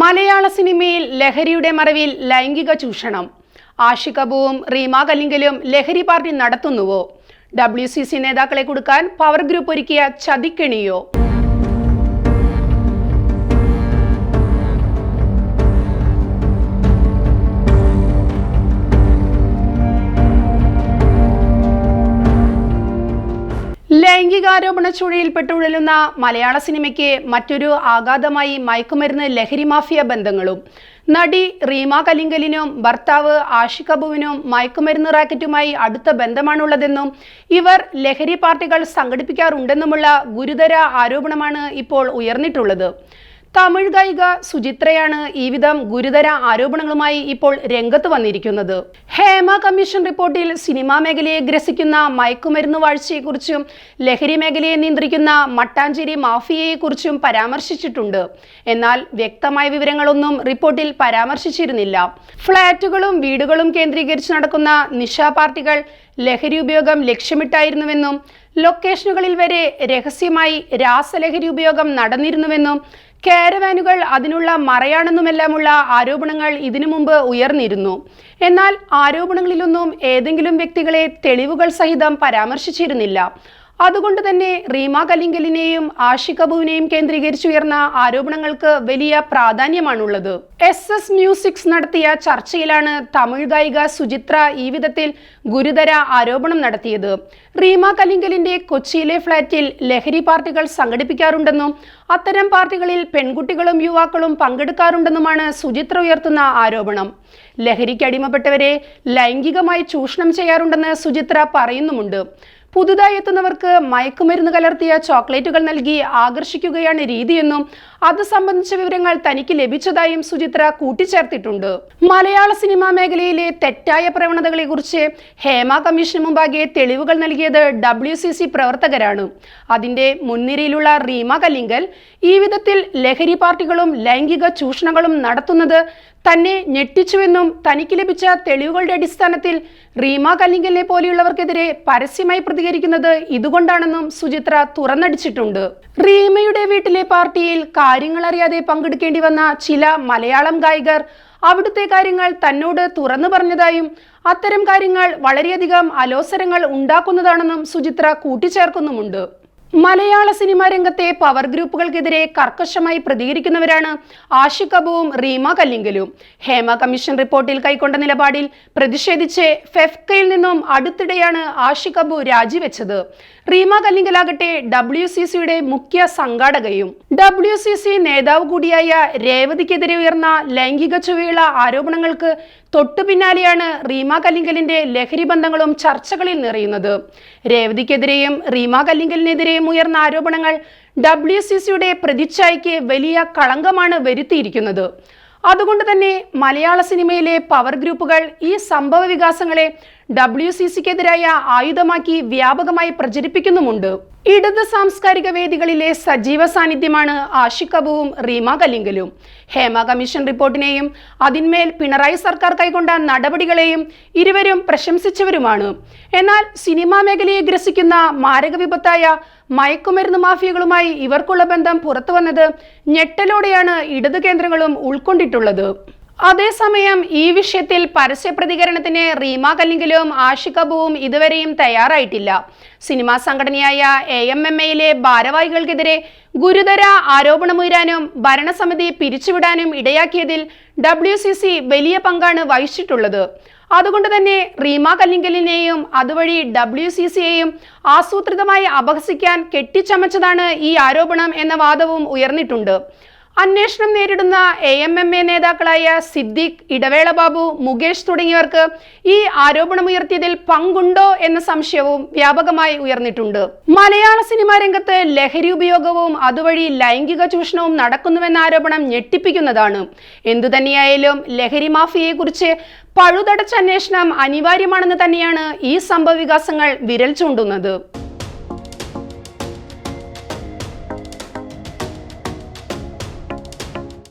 മലയാള സിനിമയിൽ ലഹരിയുടെ മറവിൽ ലൈംഗിക ചൂഷണം. ആഷിഖബുവും റീമ കല്ലിങ്കലും ലഹരി പാർട്ടി നടത്തുന്നുവോ? ഡബ്ല്യു സി സി നേതാക്കളെ കൊടുക്കാൻ പവർ ഗ്രൂപ്പ് ഒരുക്കിയ ചതിക്കെണിയോ? ലൈംഗികാരോപണ ചുഴയിൽപ്പെട്ടുഴലുന്ന മലയാള സിനിമയ്ക്ക് മറ്റൊരു ആഘാതമായി മയക്കുമരുന്ന് ലഹരി മാഫിയ ബന്ധങ്ങളും. നടി റീമ കലിങ്കലിനും ഭർത്താവ് ആഷിഖ് അബുവിനും മയക്കുമരുന്ന് റാക്കറ്റുമായി അടുത്ത ബന്ധമാണുള്ളതെന്നും ഇവർ ലഹരി പാർട്ടികൾ സംഘടിപ്പിക്കാറുണ്ടെന്നുമുള്ള ഗുരുതര ആരോപണമാണ് ഇപ്പോൾ ഉയർന്നിട്ടുള്ളത്. തമിഴ് ഗായിക സുചിത്രയാണ് ഈ വിധം ഗുരുതര ആരോപണങ്ങളുമായി ഇപ്പോൾ രംഗത്ത് വന്നിരിക്കുന്നത്. ഹേമ കമ്മീഷൻ റിപ്പോർട്ടിൽ സിനിമാ മേഖലയെ ഗ്രസിക്കുന്ന മയക്കുമരുന്ന് വാഴ്ചയെക്കുറിച്ചും ലഹരി മേഖലയെ നിയന്ത്രിക്കുന്ന മട്ടാഞ്ചേരി മാഫിയയെക്കുറിച്ചും പരാമർശിച്ചിട്ടുണ്ട്. എന്നാൽ വ്യക്തമായ വിവരങ്ങളൊന്നും റിപ്പോർട്ടിൽ പരാമർശിച്ചിരുന്നില്ല. ഫ്ളാറ്റുകളും വീടുകളും കേന്ദ്രീകരിച്ച് നടക്കുന്ന നിഷാ പാർട്ടികൾ ലഹരി ഉപയോഗം ലക്ഷ്യമിട്ടായിരുന്നുവെന്നും ലൊക്കേഷനുകളിൽ വരെ രഹസ്യമായി രാസലഹരി ഉപയോഗം നടന്നിരുന്നുവെന്നും കാരവാനുകൾ അതിനുള്ള മറയാണെന്നുമെല്ലാമുള്ള ആരോപണങ്ങൾ ഇതിനു മുമ്പ് ഉയർന്നിരുന്നു. എന്നാൽ ആരോപണങ്ങളിലൊന്നും ഏതെങ്കിലും വ്യക്തികളെ തെളിവുകൾ സഹിതം പരാമർശിച്ചിരുന്നില്ല. അതുകൊണ്ട് തന്നെ റീമ കലിങ്കലിനെയും ആഷിഖ് അബുവിനെയും കേന്ദ്രീകരിച്ചുയർന്ന ആരോപണങ്ങൾക്ക് വലിയ പ്രാധാന്യമാണുള്ളത്. എസ് എസ് മ്യൂസിക്സ് നടത്തിയ ചർച്ചയിലാണ് തമിഴ് ഗായിക സുചിത്ര ഈ വിധത്തിൽ ഗുരുതര ആരോപണം നടത്തിയത്. റീമ കലിങ്കലിന്റെ കൊച്ചിയിലെ ഫ്ളാറ്റിൽ ലഹരി പാർട്ടികൾ സംഘടിപ്പിക്കാറുണ്ടെന്നും അത്തരം പാർട്ടികളിൽ പെൺകുട്ടികളും യുവാക്കളും പങ്കെടുക്കാറുണ്ടെന്നുമാണ് സുചിത്ര ഉയർത്തുന്ന ആരോപണം. ലഹരിക്ക് അടിമപ്പെട്ടവരെ ലൈംഗികമായി ചൂഷണം ചെയ്യാറുണ്ടെന്ന് സുചിത്ര പറയുന്നുമുണ്ട്. പുതുതായി എത്തുന്നവർക്ക് മയക്കുമരുന്ന് കലർത്തിയ ചോക്ലേറ്റുകൾ നൽകി ആകർഷിക്കുകയാണ് രീതിയെന്നും അത് സംബന്ധിച്ച വിവരങ്ങൾ തനിക്ക് ലഭിച്ചതായും സുചിത്ര കൂട്ടിച്ചേർത്തിട്ടുണ്ട്. മലയാള സിനിമാ മേഖലയിലെ തെറ്റായ പ്രവണതകളെക്കുറിച്ച് ഹേമ കമ്മീഷന് മുമ്പാകെ തെളിവുകൾ നൽകിയത് ഡബ്ല്യു സി സി പ്രവർത്തകരാണ്. അതിന്റെ മുൻനിരയിലുള്ള റീമ കലിങ്കൽ ഈ വിധത്തിൽ ലഹരി പാർട്ടികളും ലൈംഗിക ചൂഷണങ്ങളും നടത്തുന്നത് തന്നെ ഞെട്ടിച്ചുവെന്നും തനിക്ക് ലഭിച്ച തെളിവുകളുടെ അടിസ്ഥാനത്തിൽ റീമ കല്ലിങ്കലിനെ പോലെയുള്ളവർക്കെതിരെ പരസ്യമായി പ്രതികരിക്കുന്നത് ഇതുകൊണ്ടാണെന്നും സുചിത്ര തുറന്നടിച്ചിട്ടുണ്ട്. റീമയുടെ വീട്ടിലെ പാർട്ടിയിൽ കാര്യങ്ങൾ അറിയാതെ പങ്കെടുക്കേണ്ടി വന്ന ചില മലയാളം ഗായകർ അവിടുത്തെ കാര്യങ്ങൾ തന്നോട് തുറന്നു പറഞ്ഞതായും അത്തരം കാര്യങ്ങൾ വളരെയധികം അലോസരങ്ങൾ ഉണ്ടാക്കുന്നതാണെന്നും സുചിത്ര കൂട്ടിച്ചേർക്കുന്നുമുണ്ട്. മലയാള സിനിമാ രംഗത്തെ പവർ ഗ്രൂപ്പുകൾക്കെതിരെ കർക്കശമായി പ്രതികരിക്കുന്നവരാണ് ആഷിഖ് അബുവും റീമ കല്ലിങ്കലും. ഹേമ കമ്മീഷൻ റിപ്പോർട്ടിൽ കൈക്കൊണ്ട നിലപാടിൽ പ്രതിഷേധിച്ച് ഫെഫ്കയിൽ നിന്നും അടുത്തിടെയാണ് ആഷിഖ് അബു രാജിവെച്ചത്. റീമ കല്ലിങ്കലാകട്ടെ ഡബ്ല്യു സി സിയുടെ മുഖ്യ സംഘാടകയും. ഡബ്ല്യു സി സി നേതാവ് കൂടിയായ രേവതിക്കെതിരെ ഉയർന്ന ലൈംഗിക ചുവയുള്ള ആരോപണങ്ങൾക്ക് തൊട്ടു പിന്നാലെയാണ് റീമ കല്ലിങ്കലിന്റെ ലഹരി ബന്ധങ്ങളും ചർച്ചകളിൽ നിറയുന്നത്. രേവതിക്കെതിരെയും റീമ കല്ലിങ്കലിനെതിരെയും ഉയർന്ന ആരോപണങ്ങൾ ഡബ്ല്യു സി സിയുടെ പ്രതിച്ഛായയ്ക്ക് വലിയ കളങ്കമാണ് വരുത്തിയിരിക്കുന്നത്. അതുകൊണ്ട് തന്നെ മലയാള സിനിമയിലെ പവർ ഗ്രൂപ്പുകൾ ഈ സംഭവ വികാസങ്ങളെ ഡബ്ല്യു സി സിക്കെതിരായ ആയുധമാക്കി വ്യാപകമായി പ്രചരിപ്പിക്കുന്നുമുണ്ട്. ഇടത് സാംസ്കാരിക വേദികളിലെ സജീവ സാന്നിധ്യമാണ് ആഷിഖ് റീമ കലിംഗലും. ഹേമ കമ്മീഷൻ റിപ്പോർട്ടിനെയും അതിന്മേൽ പിണറായി സർക്കാർ കൈക്കൊണ്ട നടപടികളെയും ഇരുവരും പ്രശംസിച്ചവരുമാണ്. എന്നാൽ സിനിമാ മേഖലയെ ഗ്രസിക്കുന്ന മാരക വിപത്തായ മയക്കുമരുന്ന് മാഫിയകളുമായി ഇവർക്കുള്ള ബന്ധം പുറത്തു വന്നത് ഞെട്ടലോടെയാണ് ഇടതു കേന്ദ്രങ്ങളും ഉൾക്കൊണ്ടിട്ടുള്ളത്. അതേസമയം ഈ വിഷയത്തിൽ പരസ്യ പ്രതികരണത്തിന് റീമ കല്ലിങ്കലും ആഷിഖ് അബുവും ഇതുവരെയും തയ്യാറായിട്ടില്ല. സിനിമാ സംഘടനയായ എ എം എം എയിലെ ഭാരവാഹികൾക്കെതിരെ ഗുരുതര ആരോപണമുയരാനും ഭരണസമിതി പിരിച്ചുവിടാനും ഇടയാക്കിയതിൽ ഡബ്ല്യു സി സി വലിയ പങ്കാണ് വഹിച്ചിട്ടുള്ളത്. അതുകൊണ്ട് തന്നെ റീമ കല്ലിങ്കലിനെയും അതുവഴി ഡബ്ല്യു സി സിയെയും ആസൂത്രിതമായി അപഹസിക്കാൻ കെട്ടിച്ചമച്ചതാണ് ഈ ആരോപണം എന്ന വാദവും ഉയർന്നിട്ടുണ്ട്. അന്വേഷണം നേരിടുന്ന എ എം എം എ നേതാക്കളായ സിദ്ദിഖ് ഇടവേള ബാബു മുകേഷ് തുടങ്ങിയവർക്ക് ഈ ആരോപണമുയർത്തിയതിൽ പങ്കുണ്ടോ എന്ന സംശയവും വ്യാപകമായി ഉയർന്നിട്ടുണ്ട്. മലയാള സിനിമാ രംഗത്ത് ലഹരി ഉപയോഗവും അതുവഴി ലൈംഗിക ചൂഷണവും നടക്കുന്നുവെന്ന ആരോപണം ഞെട്ടിപ്പിക്കുന്നതാണ്. എന്തുതന്നെയായാലും ലഹരി മാഫിയയെക്കുറിച്ച് പഴുതടച്ച അന്വേഷണം അനിവാര്യമാണെന്ന് തന്നെയാണ് ഈ സംഭവ വികാസങ്ങൾ വിരൽ ചൂണ്ടുന്നത്.